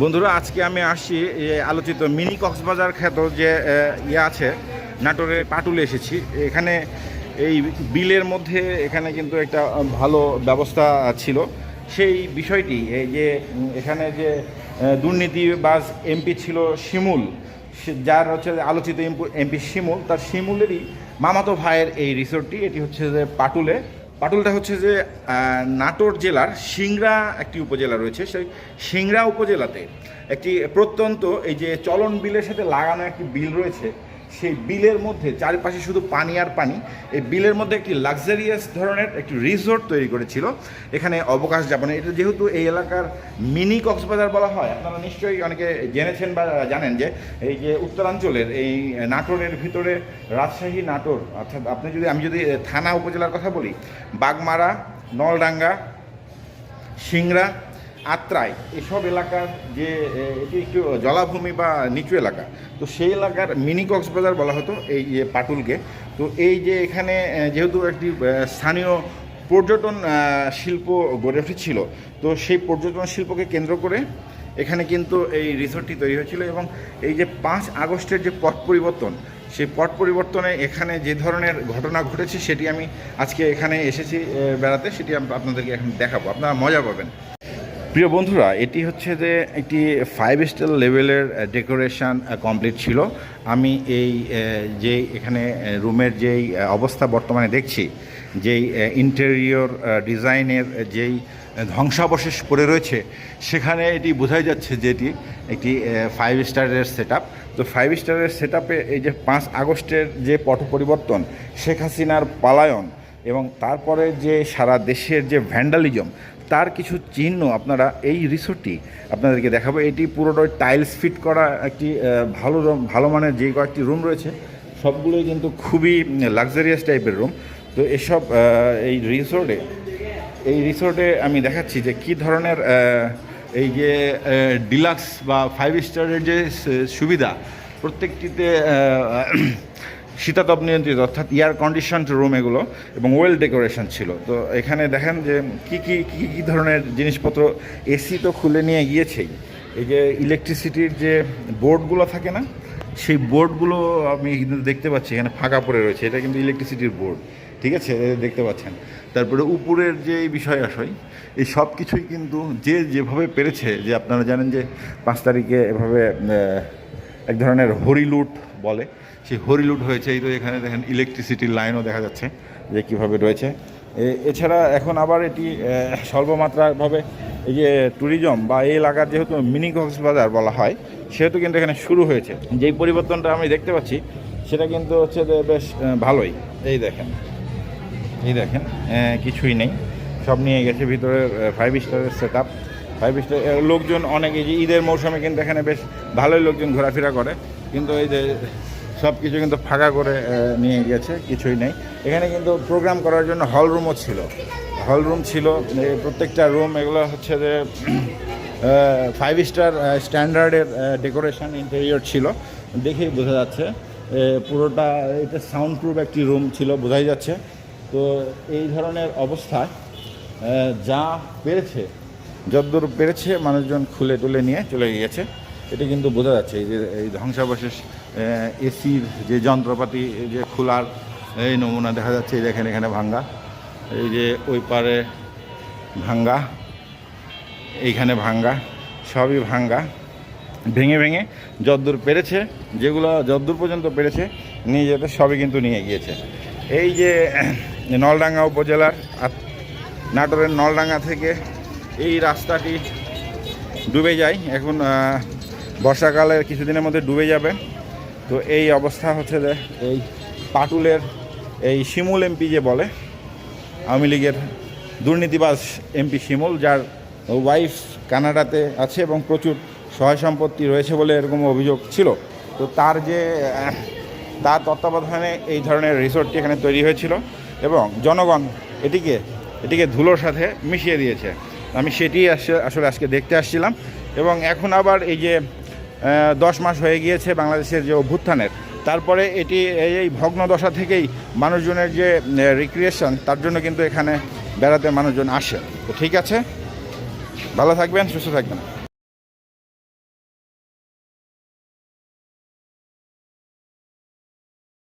বন্ধুরা, আজকে আমি আসছি আলোচিত মিনি কক্সবাজার খ্যাত যে ইয়ে আছে নাটোরের পাটুলে এসেছি। এখানে এই বিলের মধ্যে এখানে কিন্তু একটা ভালো ব্যবস্থা ছিল। সেই বিষয়টি, এই যে, এখানে যে দুর্নীতিবাজ এমপি ছিল শিমুল যার হচ্ছে আলোচিত এমপি শিমুল, তার শিমুলেরই মামাতো ভাইয়ের এই রিসোর্টটি, এটি হচ্ছে যে পাটুলে। পাটুলটা হচ্ছে যে নাটোর জেলার সিংরা একটি উপজেলা রয়েছে। সেই সিংড়া উপজেলাতে একটি প্রত্যন্ত এই যে চলন বিলের সাথে লাগানো একটি বিল রয়েছে সেই বিলের মধ্যে, চারিপাশে শুধু পানি আর পানি, এই বিলের মধ্যে একটি লাক্সারিয়াস ধরনের একটি রিসোর্ট তৈরি করেছিল। এখানে অবকাশ যাপনে, এটা যেহেতু এই এলাকার মিনি কক্সবাজার বলা হয়, আপনারা নিশ্চয়ই অনেকে জেনেছেন বা জানেন যে, এই যে উত্তরাঞ্চলের এই নাটোরের ভিতরে রাজশাহী নাটোর, অর্থাৎ আপনি যদি, আমি যদি থানা উপজেলার কথা বলি, বাগমারা, নলডাঙ্গা, সিংড়া আত্রাই এসব এলাকার যে এটি একটু জলাভূমি বা নিচু এলাকা, তো সেই এলাকার মিনি কক্সবাজার বলা হতো এই যে পাটুলকে। তো এই যে এখানে যেহেতু একটি স্থানীয় পর্যটন শিল্প গড়ে উঠেছিল, তো সেই পর্যটন শিল্পকে কেন্দ্র করে এখানে কিন্তু এই রিসোর্টটি তৈরি হয়েছিল এবং এই যে পাঁচ আগস্টের যে পট পরিবর্তন, সেই পট পরিবর্তনে এখানে যে ধরনের ঘটনা ঘটেছে সেটি আমি আজকে এখানে এসেছি বেড়াতে, সেটি আপ- আপনাদেরকে এখন দেখাবো। আপনারা মজা পাবেন। প্রিয় বন্ধুরা, এটি হচ্ছে যে একটি ফাইভ স্টার লেভেলের ডেকোরেশন কমপ্লিট ছিল। আমি এই যে এখানে রুমের যেই অবস্থা বর্তমানে দেখছি, যেই ইন্টেরিয়র ডিজাইনের যেই ধ্বংসাবশেষ পড়ে রয়েছে, সেখানে এটি বোঝাই যাচ্ছে যে এটি একটি ফাইভ স্টারের সেট তো ফাইভ স্টারের সেট এই যে পাঁচ আগস্টের যে পট পরিবর্তন, শেখ হাসিনার পালায়ন এবং তারপরে যে সারা দেশের যে ভ্যান্ডালিজম তার কিছু চিহ্ন আপনারা এই রিসোর্টটি আপনাদেরকে দেখাবো। এটি পুরোটাই টাইলস ফিট করা একটি ভালো ভালো মানের যে কয়েকটি রুম রয়েছে, সবগুলোই কিন্তু খুবই লাক্সারিয়াস টাইপের রুম তো এসব এই রিসোর্টে এই রিসোর্টে আমি দেখাচ্ছি যে কি ধরনের এই যে ডিলাক্স বা ফাইভ স্টারের যে সুবিধা, প্রত্যেকটিতে শীতাতপ নিয়ন্ত্রিত, অর্থাৎ এয়ার কন্ডিশন রুম এগুলো, এবং ওয়েল ডেকোরেশন ছিল। তো এখানে দেখেন যে কি কি, কী কী ধরনের জিনিসপত্র এসি তো খুলে নিয়ে গিয়েছেই। এই যে ইলেকট্রিসিটির যে বোর্ডগুলো থাকে না, সেই বোর্ডগুলো আমি কিন্তু দেখতে পাচ্ছি, এখানে ফাঁকা পড়ে রয়েছে। এটা কিন্তু ইলেকট্রিসিটির বোর্ড ঠিক আছে? দেখতে পাচ্ছেন। তারপরে উপরের যে এই বিষয় আসয় এই সব কিছুই কিন্তু যে যেভাবে পেরেছে, যে আপনারা জানেন যে পাঁচ তারিখে এভাবে এক ধরনের হরিলুট বলে সেই হরিলুট হয়েছে এই তো এখানে দেখেন ইলেকট্রিসিটির লাইনও দেখা যাচ্ছে যে কীভাবে রয়েছে। এছাড়া এখন আবার এটি আহ, স্বল্পমাত্রাভাবে এই যে ট্যুরিজম বা এই এলাকার যেহেতু মিনি কক্সবাজার বলা হয় সেহেতু কিন্তু এখানে শুরু হয়েছে। যেই পরিবর্তনটা আমি দেখতে পাচ্ছি সেটা কিন্তু হচ্ছে যে বেশ ভালোই। এই দেখেন এই দেখেন কিছুই নেই। সব নিয়ে গেছে ভিতরে ফাইভ স্টারের সেট আপ ফাইভ স্টার লোকজন অনেক যে ঈদের মৌসুমে কিন্তু এখানে বেশ ভালোই লোকজন ঘোরাফেরা করে। কিন্তু এই যে সব কিছু কিন্তু ফাঁকা করে নিয়ে গেছে, কিছুই নেই। এখানে কিন্তু প্রোগ্রাম করার জন্য হল রুমও ছিল। হল রুম ছিল প্রত্যেকটা রুম এগুলো হচ্ছে যে ফাইভ স্টার স্ট্যান্ডার্ডের ডেকোরেশন ইন্টেরিয়র ছিল। দেখেই বোঝা যাচ্ছে পুরোটা, এটা সাউন্ড প্রুফ একটি রুম ছিল, বোঝাই যাচ্ছে। তো এই ধরনের অবস্থায় যা পেরেছে, যদ্দূর পেরেছে, মানুষজন খুলে তুলে নিয়ে চলে গিয়েছে। এটা কিন্তু বোঝা যাচ্ছে, এই যে, এই ধ্বংসাবশেষ এসির যে যন্ত্রপাতি যে খোলার, এই নমুনা দেখা যাচ্ছে দেখেন এখানে ভাঙ্গা। এই যে ওই পারে ভাঙ্গা, এইখানে ভাঙ্গা, সবই ভাঙ্গা। ভেঙে ভেঙে যদ্দূর পেরেছে, যেগুলো যদ্দূর পর্যন্ত পেরেছে, নিয়ে যেতে সবই কিন্তু নিয়ে গিয়েছে। এই যে নলডাঙ্গা উপজেলার নাটোরের নলডাঙ্গা থেকে এই রাস্তাটি ডুবে যায়। এখন বর্ষাকালের বর্ষাকালে কিছুদিনের মধ্যে ডুবে যাবে। তো এই অবস্থা হচ্ছে যে এই পাটুলের এই শিমুল এমপি যে বলে, আওয়ামী লীগের দুর্নীতিবাজ এমপি শিমুল, যার ওয়াইফ কানাডাতে আছে এবং প্রচুর সহায় সম্পত্তি রয়েছে বলে এরকম অভিযোগ ছিল। তো তার যে, তার তত্ত্বাবধানে এই ধরনের রিসোর্টটি এখানে তৈরি হয়েছিল এবং জনগণ এটিকে এটিকে ধুলোর সাথে মিশিয়ে দিয়েছে। আমি সেটি আসে- আসলে আজকে দেখতে আসছিলাম এবং এখন আবার এই যে দশ মাস হয়ে গিয়েছে বাংলাদেশের যে অভ্যুত্থানের। তারপরে এটি এই ভগ্ন দশা থেকেই মানুষজনের যে রিক্রিয়েশন তার জন্য কিন্তু এখানে বেড়াতে মানুষজন আসে। তো ঠিক আছে, ভালো থাকবেন, সুস্থ থাকবেন।